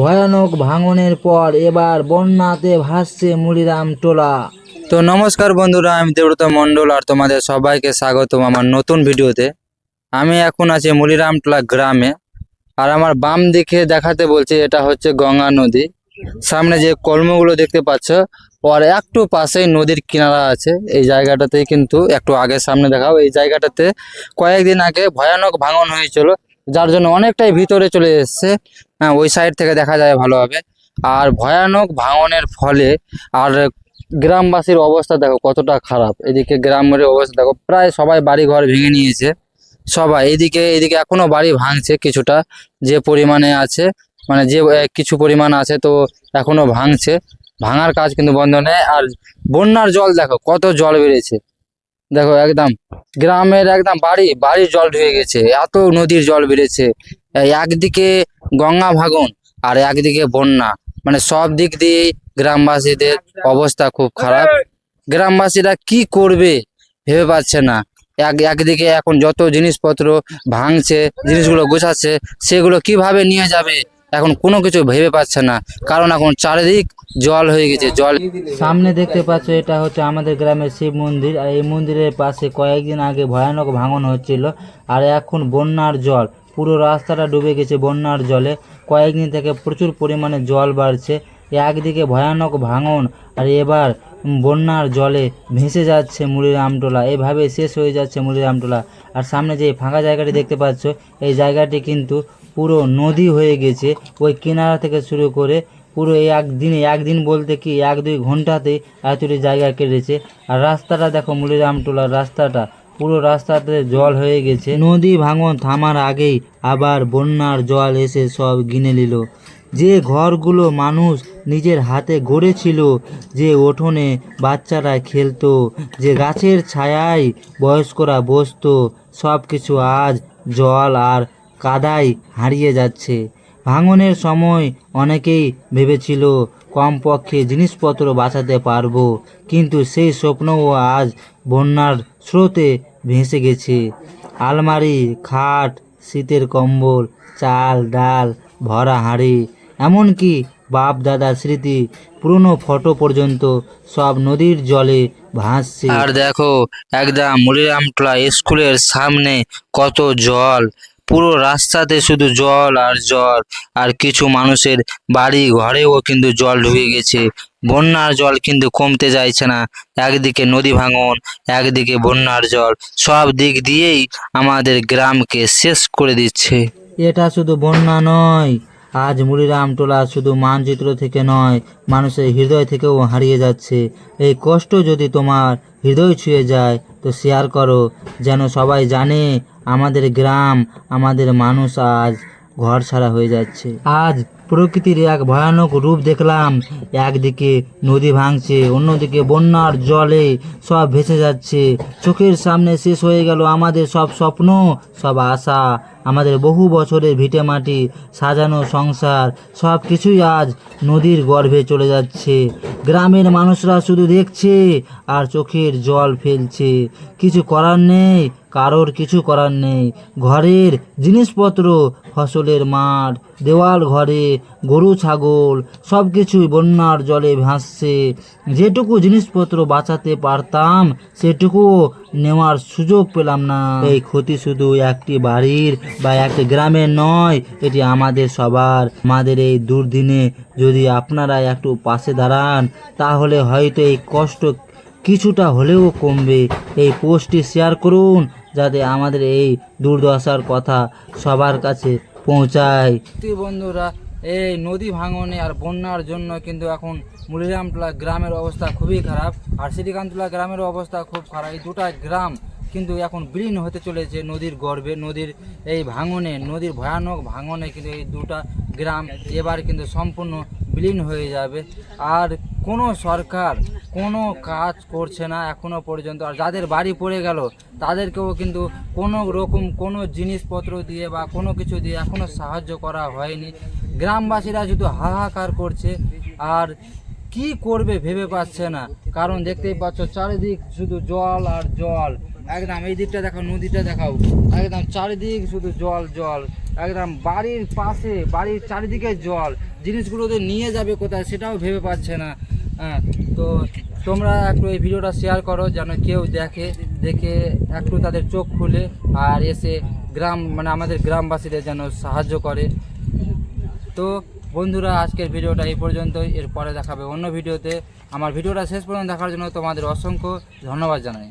ভয়ানক ভাঙনের পর এবার বন্যাতে ভাসছে মুড়িরাম টোলা। তো নমস্কার বন্ধুরা, আমি দেবব্রত মণ্ডল আর তোমাদের সবাইকে স্বাগতম আমার নতুন ভিডিওতে। আমি এখন আছি মুলিরামটলা গ্রামে আর আমার বাম দিকে দেখাতে বলছে, এটা হচ্ছে গঙ্গা নদী। সামনে যে কলমগুলো দেখতে পাচ্ছ, ওর একটু পাশেই নদীর কিনারা আছে। এই জায়গাটাতেই কিন্তু একটু আগে সামনে দেখাও, এই জায়গাটাতে কয়েকদিন আগে ভয়ানক ভাঙন হয়েছিল, যার জন্য অনেকটাই ভিতরে চলে এসছে। হ্যাঁ ওই সাইড থেকে দেখা যায় ভালোভাবে। আর ভয়ানক ভাঙনের ফলে আর গ্রামবাসীর অবস্থা দেখো কতটা খারাপ। এদিকে গ্রামের অবস্থা দেখো, প্রায় সবাই বাড়ি ঘর ভেঙে নিয়েছে। সবাই এদিকে এদিকে এখনও বাড়ি ভাঙছে কিছুটা, যে পরিমাণে আছে মানে যে কিছু পরিমাণ আছে তো এখনও ভাঙছে। ভাঙার কাজ কিন্তু বন্ধ নেই। আর বন্যার জল দেখো, কত জল বেড়েছে। দেখো একদম, গ্রামের একদম বাড়ি, বাড়ির জল ঢুকে গেছে। এত নদীর জল বেড়েছে। একদিকে গঙ্গা ভাগন আর একদিকে বন্যা। মানে সব দিক দিয়েই গ্রামবাসীদের অবস্থা খুব খারাপ। গ্রামবাসীরা কি করবে ভেবে পাচ্ছে না। এক, একদিকে এখন যত জিনিসপত্র ভাঙছে, জিনিসগুলো গোছাচ্ছে, সেগুলো কীভাবে নিয়ে যাবে এখন কোনো কিছু ভেবে পাচ্ছে না। কারণ এখন চারিদিক জল হয়ে গেছে, জল সামনে দেখতে পাচ্ছ এটা হচ্ছে আমাদের গ্রামের শিব মন্দির। আর এই মন্দিরের পাশে কয়েকদিন আগে ভয়ানক ভাঙন হচ্ছিল। আর এখন বন্যার জল পুরো রাস্তাটা ডুবে গেছে বন্যার জলে। কয়েকদিন থেকে প্রচুর পরিমাণে জল বাড়ছে। একদিকে ভয়ানক ভাঙন আর এবার বন্যার জলে ভেসে যাচ্ছে মুড়িরামটোলা। এভাবে শেষ হয়ে যাচ্ছে মুড়িরামটোলা। আর সামনে যে ফাঁকা জায়গাটি দেখতে পাচ্ছ, এই জায়গাটি কিন্তু পুরো নদী হয়ে গেছে। ওই কিনারা থেকে শুরু করে পুরো এই একদিনে, একদিন বলতে কি, এক দুই ঘন্টাতে এতটি জায়গা কেটেছে। আর রাস্তাটা দেখো মুলিরামটোলার রাস্তাটা। পুরো রাস্তাতে জল হয়ে গেছে। নদী ভাঙন থামার আগেই আবার বন্যার জল এসে সব গিনে নিল। যে ঘরগুলো মানুষ নিজের হাতে গড়েছিল, যে উঠোনে বাচ্চারা খেলতো, যে গাছের ছায়ায় বয়স্করা বসতো সব কিছু আজ জল আর কাদায় হারিয়ে যাচ্ছে। ভাঙনের সময় অনেকেই ভেবেছিল কমপক্ষে জিনিসপত্র বাঁচাতে পারব। কিন্তু সেই স্বপ্নও আজ বন্যার স্রোতে ভেসে গেছে। আলমারি, খাট, শীতের কম্বল, চাল, ডাল, ভরা হাঁড়ি, এমনকি বাপ দাদার স্মৃতি, পুরনো ফটো পর্যন্ত সব নদীর জলে ভাসছে। আর দেখো একদম মুলিরামটলা স্কুলের সামনে কত জল। পুরো রাস্তাতে শুধু জল আর জল, আর কিছু মানুষের বাড়ি ঘরেও কিন্তু জল ঢুকে গেছে। বন্যার জল কিন্তু কমতে চাইছে না। একদিকে নদী ভাঙন, একদিকে বন্যার জল। সব দিক দিয়েই আমাদের গ্রামকে শেষ করে দিচ্ছে। এটা শুধু বন্যা নয়, আজ মুড়িরাম টোলা শুধু মানচিত্র থেকে নয়, মানুষের হৃদয় থেকেও হারিয়ে যাচ্ছে। এই কষ্ট যদি তোমার হৃদয় ছুঁয়ে যায়, তো শেয়ার করো, যেন সবাই জানে আমাদের গ্রাম, আমাদের মানুষ আজ ঘর ছাড়া হয়ে যাচ্ছে। আজ প্রকৃতির এক ভয়ানক রূপ দেখলাম। একদিকে নদী ভাঙছে, অন্যদিকে বন্যার জলে সব ভেসে যাচ্ছে। চোখের সামনে শেষ হয়ে গেল আমাদের সব স্বপ্ন, সব আশা। আমাদের বহু বছরের ভিটে মাটি, সাজানো সংসার, সব কিছুই আজ নদীর গর্ভে চলে যাচ্ছে। গ্রামের মানুষরা শুধু দেখছে আর চোখের জল ফেলছে। কিছু করার নেই কারোর কিছু করার নেই। ঘরের জিনিসপত্র, ফসলের মাঠ, দেওয়াল ঘরে, গরু, ছাগল সব কিছুই বন্যার জলে ভাসছে। যেটুকু জিনিসপত্র বাঁচাতে পারতাম সেটুকুও নেওয়ার সুযোগ পেলাম না। এই ক্ষতি শুধু একটি বাড়ির বা একটি গ্রামের নয়, এটি আমাদের সবার। আমাদের এই দুর্দিনে যদি আপনারা একটু পাশে দাঁড়ান, তাহলে হয়তো এই কষ্ট কিছুটা হলেও কমবে। এই পোস্টটি শেয়ার করুন যাতে আমাদের এই দুর্দশার কথা সবার কাছে পৌঁছায়। বন্ধুরা, এই নদী ভাঙনে আর বন্যার জন্য কিন্তু এখন মুলিরামটোলা গ্রামের অবস্থা খুবই খারাপ। আর শ্রীকান্তলা গ্রামের অবস্থা খুব খারাপ। এই দুটা গ্রাম কিন্তু এখন বিলীন হতে চলেছে নদীর গর্ভে, নদীর এই ভাঙনে, নদীর ভয়ানক ভাঙনে কিন্তু এই দুটা গ্রাম এবার কিন্তু সম্পূর্ণ বিলীন হয়ে যাবে। আর কোনো সরকার কোনো কাজ করছে না এখনও পর্যন্ত। আর যাদের বাড়ি পড়ে গেল, তাদেরকেও কিন্তু কোনো রকম কোনো জিনিসপত্র দিয়ে বা কোনো কিছু দিয়ে এখনও সাহায্য করা হয়নি। গ্রামবাসীরা শুধু হাহাকার করছে। আর কি করবে ভেবে পাচ্ছে না। কারণ দেখতেই পাচ্ছ, চারিদিক শুধু জল আর জল। একদম এই দিকটা দেখাও, নদীটা দেখাও। একদম চারিদিক শুধু জল জল। একদম বাড়ির পাশে, বাড়ির চারিদিকে জল। জিনিসগুলোতে নিয়ে যাবে কোথায় সেটাও ভেবে পাচ্ছে না। হ্যাঁ তো তোমরা একটু এই ভিডিওটা শেয়ার করো, যেন কেউ দেখে দেখে একটু তাদের চোখ খুলে আর এসে গ্রাম মানে আমাদের গ্রামবাসীদের যেন সাহায্য করে। তো বন্ধুরা, আজকের ভিডিওটা এই পর্যন্ত এরপরে দেখাবে অন্য ভিডিওতে। আমার ভিডিওটা শেষ পর্যন্ত দেখার জন্য তোমাদের অসংখ্য ধন্যবাদ জানাই।